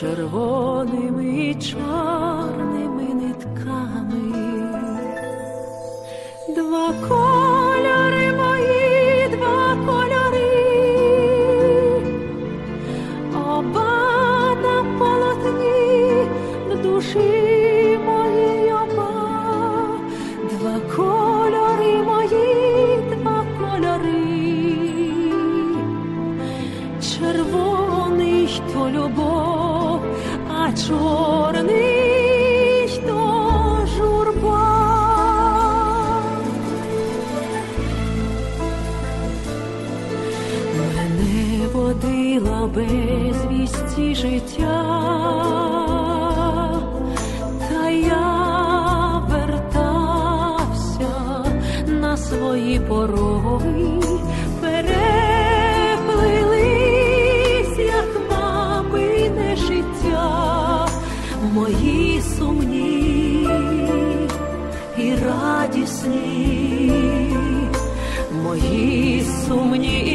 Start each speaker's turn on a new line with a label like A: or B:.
A: червоними і чорними нитками, два кольори мої, два кольори, оба на полотні в душі червоний то любов, а чорний журба. Мене водила безвісті життя, свої пороги, переплились, мої сумні і радісні, мої сумні